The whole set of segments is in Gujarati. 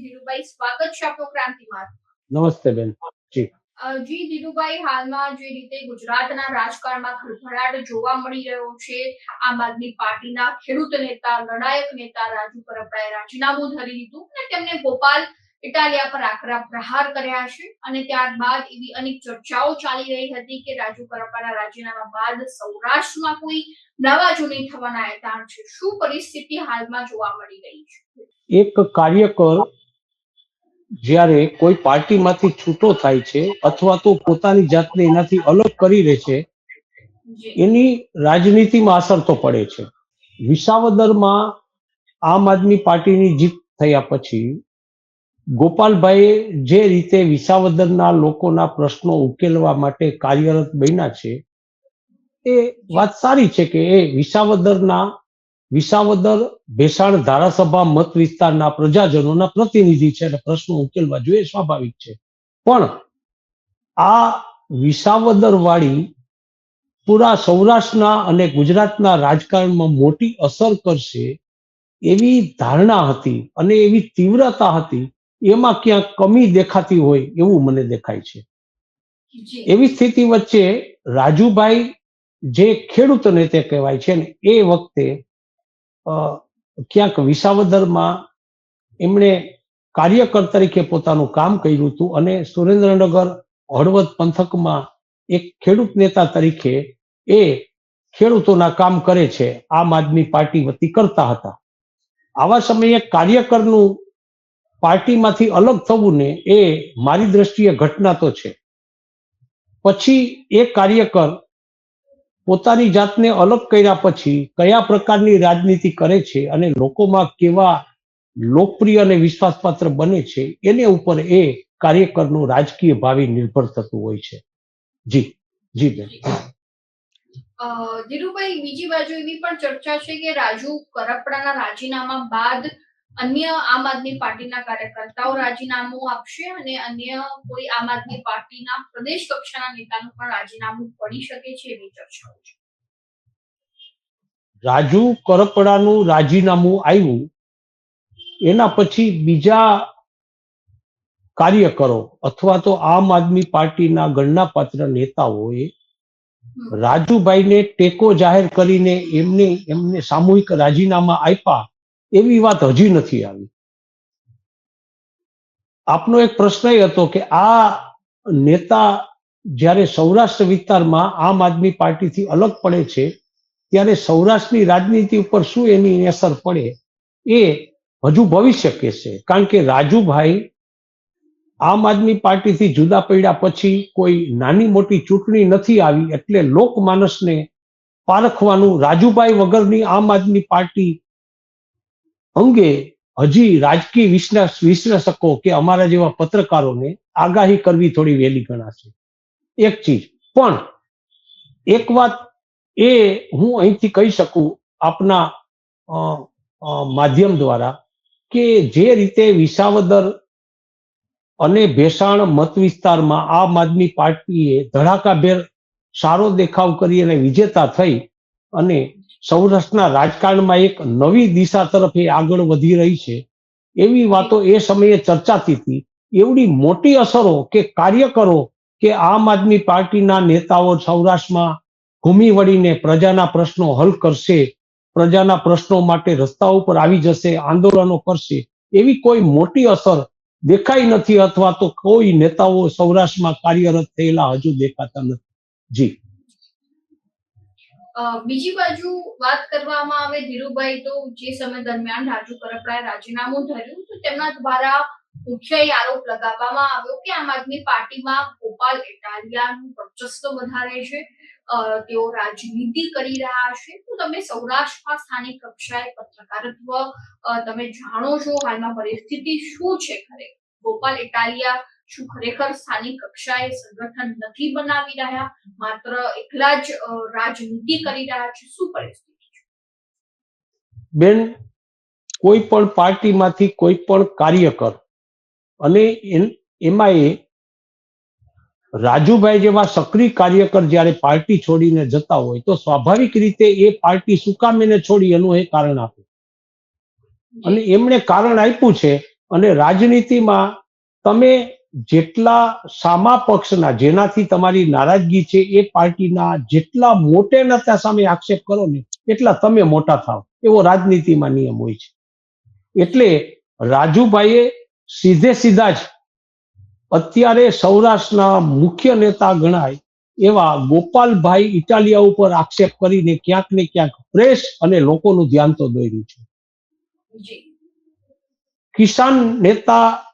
ધીરુભાઈ સ્વાગત છે આપનો માર્ગ નમસ્તે બેન. જી. જી ધીરુભાઈ હાલમાં જે રીતે ગુજરાતના રાજકારણમાં ખળભળાટ જોવા મળી રહ્યો છે આમ આદમી પાર્ટીના ખેડૂત નેતા લડાયક નેતા રાજુ કરપડાએ રાજીનામું ધરી દીધું અને તેમને ગોપાલ ઇટાલિયા પર આકરા પ્રહાર કર્યા છે અને ત્યારબાદ એવી અનેક ચર્ચાઓ ચાલી રહી હતી કે રાજુ કરપડાના રાજીનામા બાદ સૌરાષ્ટ્રમાં કોઈ નવા જૂની થવાના એતાણ છે. શું પરિસ્થિતિ હાલમાં જોવા મળી રહી છે? એક કાર્યકર જ્યારે કોઈ પાર્ટીમાંથી છૂટો થાય છે અથવા તો પોતાની જાતને એનાથી અલગ કરી લે છે એની રાજનીતિમાં અસર તો પડે છે. વિસાવદરમાં આમ આદમી પાર્ટીની જીત થયા પછી ગોપાલભાઈએ જે રીતે વિસાવદરના લોકોના પ્રશ્નો ઉકેલવા માટે કાર્યરત બન્યા છે એ વાત સારી છે કે એ વિસાવદરના વિસાવદર ભેસાણ ધારાસભા મત વિસ્તારના પ્રજાજનોના પ્રતિનિધિ છે અને પ્રશ્નો ઉકેલવા જોઈએ સ્વાભાવિક છે. પણ આ વિસાવદર વાળી પૂરા સૌરાષ્ટ્રના અને ગુજરાતના રાજકારણમાં મોટી અસર કરશે એવી ધારણા હતી અને એવી તીવ્રતા હતી એમાં ક્યાંક કમી દેખાતી હોય એવું મને દેખાય છે. એવી સ્થિતિ વચ્ચે રાજુભાઈ જે ખેડૂત નેતા કહેવાય છે ને એ વખતે ક્યાંક વિસાવદરમાં એમણે કાર્યકર તરીકે પોતાનું કામ કર્યું હતું અને સુરેન્દ્રનગર હળવદ પંથકમાં એક ખેડૂત નેતા તરીકે એ ખેડૂતોના કામ કરે છે, આમ આદમી પાર્ટી વતી કરતા હતા. આવા સમયે કાર્યકરનું પાર્ટીમાંથી અલગ થવું ને એ મારી દ્રષ્ટિએ ઘટના તો છે. પછી એ કાર્યકર પોતાની જાતને અલગ કર્યા પછી કયા પ્રકારની રાજનીતિ કરે છે અને લોકોમાં કેવા લોકપ્રિય અને વિશ્વાસપાત્ર બને છે, એને ઉપર એ કાર્યકરનું રાજકીય ભાવિ નિર્ભર થતું હોય છે. જી જી બેન. ધીરુભાઈ, બીજી બાજુ એવી પણ ચર્ચા છે કે રાજુ કરપડાના રાજીનામા બાદ અન્ય આમ આદમી પાર્ટીના કાર્યકર્તાઓ રાજીનામું આપશે અને અન્ય કોઈ આમ આદમી પાર્ટીના પ્રદેશ કક્ષાના નેતાનું પણ રાજીનામું પડી શકે છે એવી ચર્ચાઓ છે. રાજુ કરપડાનું રાજીનામું આવ્યું એના પછી બીજા કાર્યકરો અથવા તો આમ આદમી પાર્ટીના ગણનાપાત્ર નેતાઓએ રાજુભાઈને ટેકો જાહેર કરીને એમને એમને સામૂહિક રાજીનામા આપ્યા. એવી વાત હજી નથી આવી. આપનો એક પ્રશ્ન એ હતો કે આ નેતા જ્યારે સૌરાષ્ટ્ર વિસ્તારમાં આમ આદમી પાર્ટીથી અલગ પડે છે, ત્યારે સૌરાષ્ટ્રની રાજનીતિ ઉપર શું એની અસર પડે એ હજુ ભવિષ્ય કહેશે. કારણ કે રાજુભાઈ આમ આદમી પાર્ટીથી જુદા પડ્યા પછી કોઈ નાની મોટી ચૂંટણી નથી આવી એટલે લોકમાનસને પારખવાનું રાજુભાઈ વગરની આમ આદમી પાર્ટી અંગે હજી રાજકીય વિશ્લેષ વિશ્લેષકો કે અમારા જેવા પત્રકારોને આગાહી કરવી થોડી વહેલી ગણાશે. એક ચીજ. પણ એક વાત એ હું અહીંથી કહી શકું આપના માધ્યમ દ્વારા કે જે રીતે વિસાવદર અને ભેસાણ મત વિસ્તારમાં આમ આદમી પાર્ટીએ ધડાકાભેર સારો દેખાવ કરી અને વિજેતા થઈ અને સૌરાષ્ટ્રના રાજકારણમાં એક નવી દિશા તરફ એ આગળ વધી રહી છે. એવી વાતો એ સમયે ચર્ચાતી હતી. એવડી મોટી અસરો કે કાર્યકરો કે આમ આદમી પાર્ટીના નેતાઓ સૌરાષ્ટ્રમાં ઘૂમી વળીને પ્રજાના પ્રશ્નો હલ કરશે, પ્રજાના પ્રશ્નો માટે રસ્તા ઉપર આવી જશે, આંદોલનો કરશે, એવી કોઈ મોટી અસર દેખાઈ નથી અથવા તો કોઈ નેતાઓ સૌરાષ્ટ્રમાં કાર્યરત થયેલા હજુ દેખાતા નથી. જી. બીજી બાજુ વાત કરવામાં આવે ધીરુભાઈ, તો જે સમય દરમિયાન રાજુ કરપડાએ રાજીનામું ધર્યું, તો તેમના દ્વારા મુખ્ય આરોપ લગાવવામાં આવ્યો કે આમ આદમી પાર્ટીમાં ગોપાલ ઇટાલિયાનું વર્ચસ્વ વધારે છે તેઓ રાજનીતિ કરી રહ્યા છે. તો તમે સૌરાષ્ટ્રમાં સ્થાનિક કક્ષાએ પત્રકારત્વ તમે જાણો છો હાલમાં પરિસ્થિતિ શું છે ખરે? ગોપાલ ઇટાલિયા શું ખરેખર સ્થાનિક કક્ષાએ સંગઠન નથી બનાવી રહ્યા? માત્ર એકલા જ રાજનીતિ કરી રહ્યા છે. શું પરિસ્થિતિ બેન, કોઈ પણ પાર્ટીમાંથી કોઈ પણ કાર્યકર અને એમાં એ રાજુભાઈ જેવા સક્રિય કાર્યકર જ્યારે પાર્ટી છોડીને જતા હોય, તો સ્વાભાવિક રીતે એ પાર્ટી શું કામ છોડી? એનું એ કારણ આપે. અને એમણે કારણ આપ્યું છે અને રાજનીતિમાં તમે જેટલા સામા પક્ષના જેનાથી તમારી નારાજગી છે એ પાર્ટીના જેટલા મોટે નેતા સામે આક્ષેપ કરો ને એટલા તમે મોટા થાવ. એવો રાજનીતિમાં નિયમ હોય છે. એટલે રાજુભાઈએ સીધે સીધા જ અત્યારે સૌરાષ્ટ્રના મુખ્ય નેતા ગણાય એવા ગોપાલભાઈ ઇટાલિયા ઉપર આક્ષેપ કરીને ક્યાંક ને ક્યાંક પ્રેસ અને લોકોનું ધ્યાન તો દોર્યું છે. કિસાન નેતા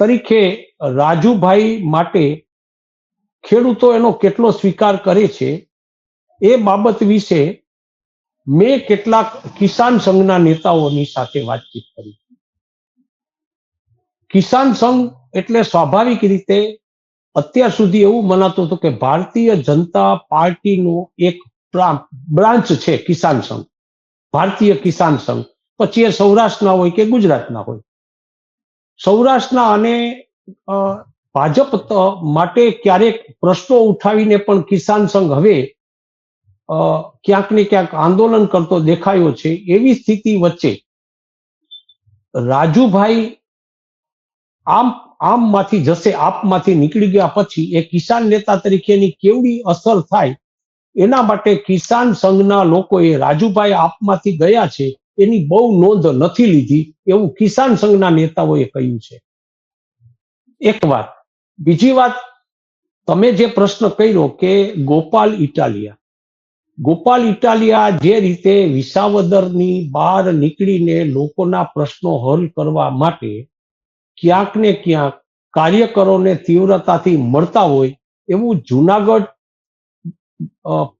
તરીકે રાજુભાઈ માટે ખેડૂતો એનો કેટલો સ્વીકાર કરે છે એ બાબત વિશે મેં કેટલાક કિસાન સંઘના નેતાઓની સાથે વાતચીત કરી. કિસાન સંઘ એટલે સ્વાભાવિક રીતે અત્યાર સુધી એવું મનાતું હતું કે ભારતીય જનતા પાર્ટીનો એક બ્રાન્ચ છે કિસાન સંઘ, ભારતીય કિસાન સંઘ. પછી એ સૌરાષ્ટ્રના હોય કે ગુજરાતના હોય. સૌરાષ્ટ્રના અને ભાજપ માટે ક્યારેક પ્રશ્નો ઉઠાવીને પણ કિસાન સંઘ હવે ક્યાંક ને ક્યાંક આંદોલન કરતો દેખાયો છે. એવી સ્થિતિ વચ્ચે રાજુભાઈ આમ, આમમાંથી જશે, આપમાંથી નીકળી ગયા પછી એ કિસાન નેતા તરીકેની કેવડી અસર થાય? એના માટે કિસાન સંઘના લોકોએ રાજુભાઈ આપમાંથી ગયા છે. એની બહુ નોંધ નથી લીધી એવું કિસાન સંઘના નેતાઓએ કહ્યું છે. એક વાત, બીજી વાત, તમે જે પ્રશ્ન કર્યો કે ગોપાલ ઇટાલિયા ગોપાલ ઇટાલિયા જે રીતે વિસાવદરની બહાર નીકળીને લોકોના પ્રશ્નો હલ કરવા માટે ક્યાંક ને ક્યાંક કાર્યકરોને તીવ્રતાથી મળતા હોય એવું જુનાગઢ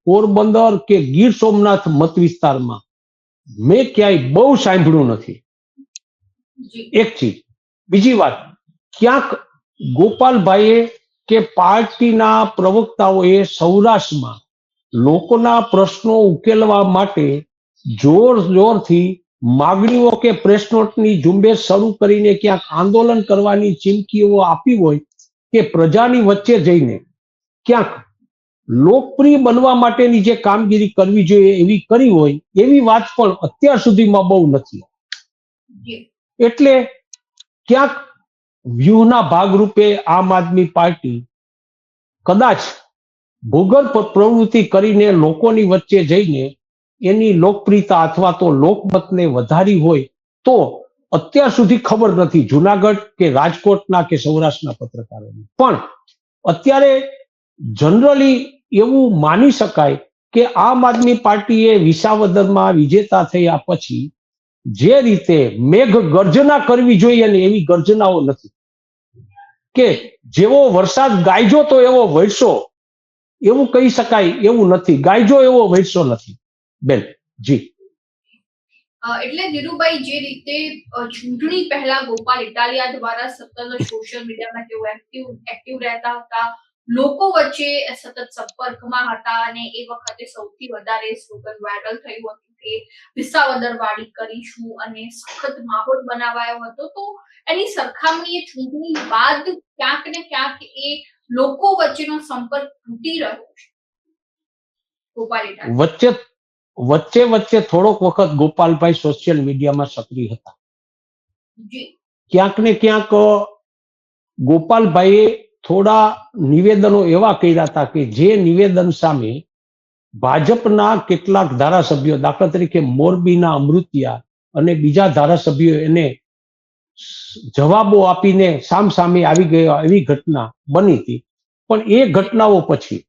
પોરબંદર કે ગીર સોમનાથ મત વિસ્તારમાં મેં ક્યાંય બહુ સાંભળ્યું નથી. એક ચીજ. બીજી વાત. ક્યાંક ગોપાલભાઈએ કે પાર્ટીના પ્રવક્તાઓએ સૌરાષ્ટ્રમાં લોકોના પ્રશ્નો ઉકેલવા માટે જોર જોરથી માગણીઓ કે પ્રેસ નોટની ઝુંબેશ શરૂ કરીને ક્યાંક આંદોલન કરવાની ચીમકીઓ આપી હોય કે પ્રજાની વચ્ચે જઈને ક્યાંક લોકપ્રિય બનવા માટેની જે કામગીરી કરવી જોઈએ એવી કરી હોય એવી વાત પણ અત્યાર સુધીમાં બહુ નથી. એટલે ક્યાંક વ્યૂહના ભાગરૂપે આમ આદમી પાર્ટી કદાચ ભૂગર્ભ પ્રવૃત્તિ કરીને લોકોની વચ્ચે જઈને એની લોકપ્રિયતા અથવા તો લોકમતને વધારી હોય તો અત્યાર સુધી ખબર નથી જુનાગઢ કે રાજકોટના કે સૌરાષ્ટ્રના પત્રકારોને. પણ અત્યારે જનરલી એવું માની શકાય કે આમ આદમી પાર્ટીએ વિસાવદરમાં વિજેતા થયા પછી જે રીતે મેઘ ગર્જના કરવી જોઈએ ને એવી ગર્જનાઓ નથી. કે જેવો વરસાદ ગાયજો તો એવો વરસો એવું કહી શકાય એવું નથી. ગાયજો એવો વરસો નથી. બેન, જી. એટલે ધીરુભાઈ, જે રીતે ચૂંટણી પહેલા ગોપાલ ઇટાલિયા દ્વારા સતત સોશિયલ મીડિયામાં તેઓ એક્ટિવ એક્ટિવ રહેતા હતા લોકો વચ્ચે સતત સંપર્કમાં હતા અને એ વખતે સૌથી વધારે સ્લોગન વાયરલ થયું હતું કે વિસાવદર વાડી કરીશું અને સખત માહોલ બનાવાયો હતો. તો એની સરખામણીએ ચૂંટણી બાદ ક્યાંક ને ક્યાંક એ લોકો વચ્ચેનો સંપર્ક તૂટી રહ્યો છે. વચ્ચે વચ્ચે વચ્ચે થોડોક વખત ગોપાલભાઈ સોશિયલ મીડિયામાં સક્રિય હતા. ક્યાંક ને ક્યાંક ગોપાલભાઈ ગોપાલભાઈએ થોડા નિવેદનો એવા કર્યા હતા કે જે નિવેદન સામે ભાજપના કેટલાક ધારાસભ્યો, દાખલા તરીકે મોરબીના અમૃતિયા અને બીજા ધારાસભ્યો એને જવાબો આપીને સામસામે આવી ગયા, એવી ઘટના બની હતી. પણ એ ઘટનાઓ પછી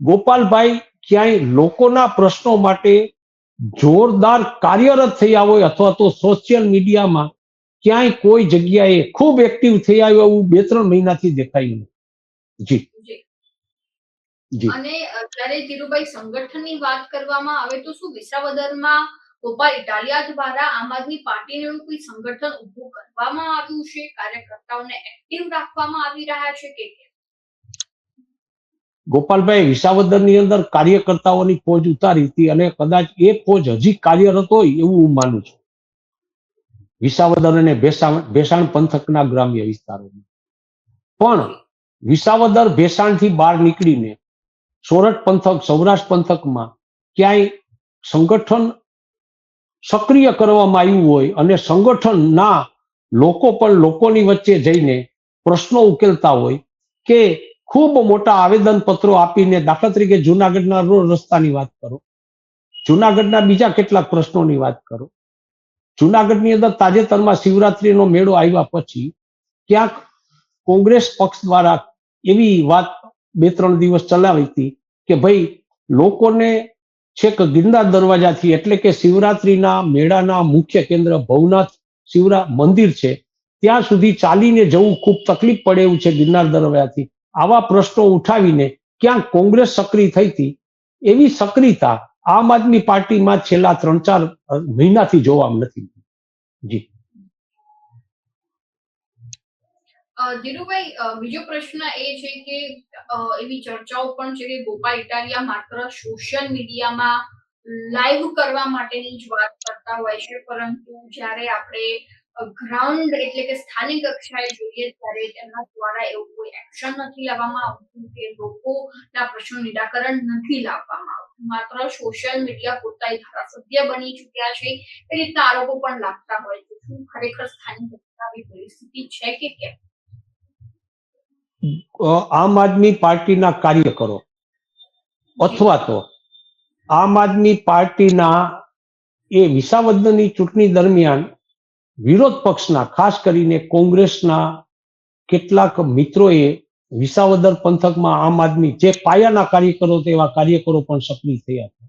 ગોપાલભાઈ ક્યાંય લોકોના પ્રશ્નો માટે જોરદાર કાર્યરત થયા હોય અથવા તો સોશિયલ મીડિયામાં ક્યાંય કોઈ જગ્યાએ ખૂબ એક્ટિવ થઈ આવ્યો એવું બે ત્રણ મહિનાથી દેખાયું. જી. જી. અને જ્યારે ધીરુભાઈ સંગઠનની વાત કરવામાં આવે તો શું વિસાવદરમાં ગોપાલ ઇટાલિયા દ્વારા આમ આદમી પાર્ટીનું કોઈ સંગઠન ઉભું કરવામાં આવ્યું છે? કાર્યકર્તાઓને એક્ટિવ રાખવામાં આવી રહ્યા છે કે ગોપાલભાઈ ગોપાલભાઈ વિસાવદરની અંદર કાર્યકર્તાઓની ફોજ ઉતારી હતી અને કદાચ એ ફોજ હજી કાર્યરત હોય એવું હું માનું છું. વિસાવદર અને ભેસાણ ભેસાણ પંથકના ગ્રામ્ય વિસ્તારોમાં. પણ વિસાવદર ભેસાણથી બહાર નીકળીને સોરઠ પંથક, સૌરાષ્ટ્ર પંથકમાં ક્યાંય સંગઠન સક્રિય કરવામાં આવ્યું હોય અને સંગઠનના લોકો પણ લોકોની વચ્ચે જઈને પ્રશ્નો ઉકેલતા હોય કે ખૂબ મોટા આવેદન પત્રો આપીને દાખલા તરીકે જુનાગઢના રોડ રસ્તાની વાત કરો. જુનાગઢના બીજા કેટલાક પ્રશ્નોની વાત કરો. જુનાગઢની અંદર તાજેતરમાં શિવરાત્રીનો મેળો આવ્યા પછી ક્યાંક કોંગ્રેસ પક્ષ દ્વારા એવી વાત બે ત્રણ દિવસ ચલાવી હતી કે ભાઈ લોકોને છેક ગિરનાર દરવાજાથી એટલે કે શિવરાત્રીના મેળાના મુખ્ય કેન્દ્ર ભવનાથ શિવરા મંદિર છે, ત્યાં સુધી ચાલીને જવું ખૂબ તકલીફ પડે એવું છે ગિરનાર દરવાજાથી. આવા પ્રશ્નો ઉઠાવીને ક્યાંક કોંગ્રેસ સક્રિય થઈ હતી. એવી સક્રિયતા આમ આદમી પાર્ટીમાં છેલ્લા ત્રણ ચાર મહિનાથી જોવા નથી. જી. ધીરુભાઈ બીજો પ્રશ્ન એ છે કે એવી ચર્ચાઓ પણ છે કે ગોપાલ ઇટાલિયા માત્ર સોશિયલ મીડિયામાં લાઈવ કરવા માટેની જ વાત કરતા હોય છે, પરંતુ જ્યારે આપણે ગ્રાઉન્ડ એટલે કે સ્થાનિક કક્ષાએ જોઈએ ત્યારે એમના દ્વારા એવું કોઈ એક્શન નથી લેવામાં આવતું કે લોકોના પ્રશ્નો નિરાકરણ નથી લાવવામાં આવતું. માત્ર સોશિયલ મીડિયા પૂરતા એ ધારાસભ્ય બની ચૂક્યા છે. એ રીતના આરોપો પણ લાગતા હોય છે. શું ખરેખર સ્થાનિક કક્ષાની પરિસ્થિતિ છે કે કેમ? આમ આદમી પાર્ટીના કાર્યકરો અથવા તો આમ આદમી પાર્ટીના એ વિસાવદનની ચૂંટણી દરમિયાન વિરોધ પક્ષના, ખાસ કરીને કોંગ્રેસના કેટલાક મિત્રોએ વિસાવદર પંથકમાં આમ આદમી જે પાયાના કાર્યકરો તેવા કાર્યકરો પણ સક્રિય થયા હતા.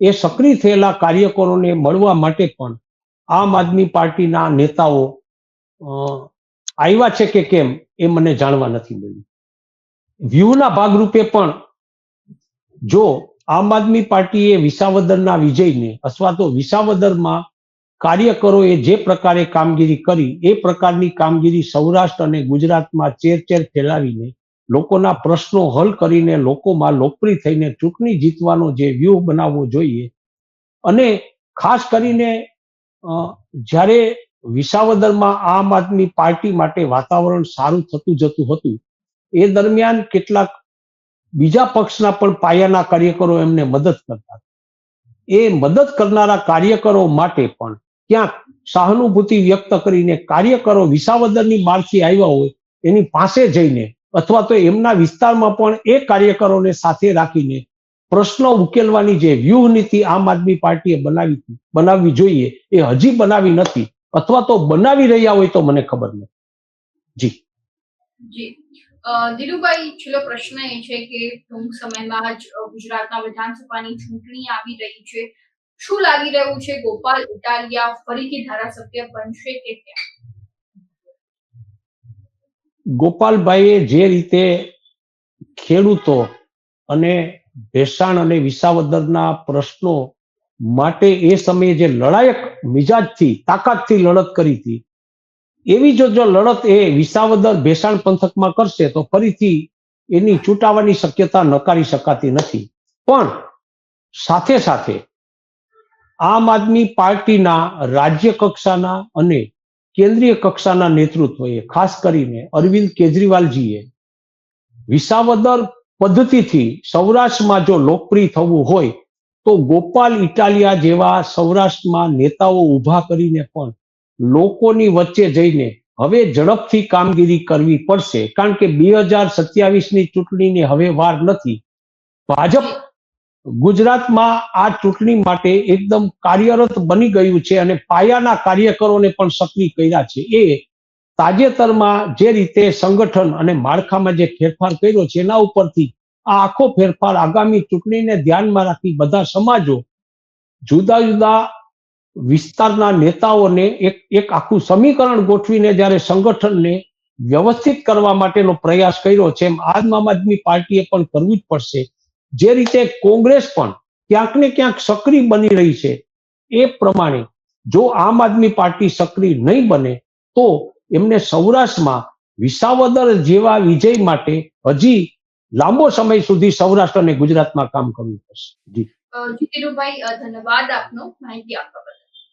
એ સક્રિય થયેલા કાર્યકરોને મળવા માટે પણ આમ આદમી પાર્ટીના નેતાઓ આવ્યા છે કે કેમ એ મને જાણવા નથી મળ્યું. વ્યૂહના ભાગરૂપે પણ જો આમ આદમી પાર્ટીએ વિસાવદરના વિજયને અથવા તો વિસાવદરમાં કાર્યકરોએ જે પ્રકારે કામગીરી કરી, એ પ્રકારની કામગીરી સૌરાષ્ટ્ર અને ગુજરાતમાં ચેર ચેર ફેલાવીને, લોકોના પ્રશ્નો હલ કરીને, લોકોમાં લોકપ્રિય થઈને ચૂંટણી જીતવાનો જે વ્યૂહ બનાવવો જોઈએ. અને ખાસ કરીને જ્યારે વિસાવદરમાં આમ આદમી પાર્ટી માટે વાતાવરણ સારું થતું જતું હતું, એ દરમિયાન કેટલાક બીજા પક્ષના પણ પાયાના કાર્યકરો એમને મદદ કરતા. એ મદદ કરનારા કાર્યકરો માટે પણ ક્યાંક સહાનુભૂતિ વ્યક્ત કરીને કાર્યકરો વિસાવદરની બહારથી આવ્યા હોય, એની પાસે જઈને અથવા તો એમના વિસ્તારમાં પણ એ કાર્યકરોને સાથે રાખીને પ્રશ્નો ઉકેલવાની જે વ્યૂહનીતિ આમ આદમી પાર્ટીએ બનાવી બનાવવી જોઈએ, એ હજી બનાવી નથી અથવા તો બનાવી રહ્યા હોય તો મને ખબર નથી. જી. જી. છેલ્લો પ્રશ્ન એ છે કે ટૂંક સમયમાં જ ગુજરાતના વિધાનસભાની ચૂંટણી આવી રહી છે. શું લાગી રહ્યું છે ગોપાલ ઇટાલિયા ફરીથી ધારાસભ્ય બનશે કે કેમ? ગોપાલભાઈએ જે રીતે ખેડૂતો અને ભેસાણ અને વિસાવદરના પ્રશ્નો માટે એ સમયે જે લડાયક મિજાજથી, તાકાતથી લડત કરી હતી, એવી જો જો લડત એ વિસાવદર ભેસાણ પંથકમાં કરશે તો ફરીથી એની ચૂંટાવાની શક્યતા નકારી શકાતી નથી. પણ સાથે સાથે આમ આદમી પાર્ટીના રાજ્ય કક્ષાના અને કેન્દ્રીય કક્ષાના નેતૃત્વએ, ખાસ કરીને અરવિંદ કેજરીવાલજીએ વિસાવદર પદ્ધતિથી સૌરાષ્ટ્રમાં જો લોકપ્રિય થવું હોય, તો ગોપાલ ઇટાલિયા જેવા સૌરાષ્ટ્રમાં નેતાઓ ઊભા કરીને પણ લોકોની વચ્ચે જઈને હવે ઝડપથી કામગીરી કરવી પડશે. કારણ કે બે હજાર સત્યાવીસની ચૂંટણીની હવે વાર નથી. ભાજપ ગુજરાતમાં આ ચૂંટણી માટે એકદમ કાર્યરત બની ગયું છે અને પાયાના કાર્યકરોને પણ સક્રિય કર્યા છે. એ તાજેતરમાં જે રીતે સંગઠન અને માળખામાં જે ફેરફાર કર્યો છે, એના ઉપરથી આ આખો ફેરફાર આગામી ચૂંટણીને ધ્યાનમાં રાખી બધા સમાજો જુદા જુદા વિસ્તારના નેતાઓને એક એક આખું સમીકરણ ગોઠવીને જ્યારે સંગઠનને વ્યવસ્થિત કરવા માટેનો પ્રયાસ કર્યો છે, એમ આમ આદમી પાર્ટીએ પણ કરવું જ પડશે. જે રીતે કોંગ્રેસ પણ ક્યાંક ને ક્યાંક સક્રિય બની રહી છે, એ પ્રમાણે જો આમ આદમી પાર્ટી સક્રિય નહીં બને, તો એમને સૌરાષ્ટ્રમાં વિસાવદર જેવા વિજય માટે હજી લાંબો સમય સુધી સૌરાષ્ટ્ર અને ગુજરાતમાં કામ કરવું પડશે. જી. ધન્યવાદ આપનો માહિતી આપવા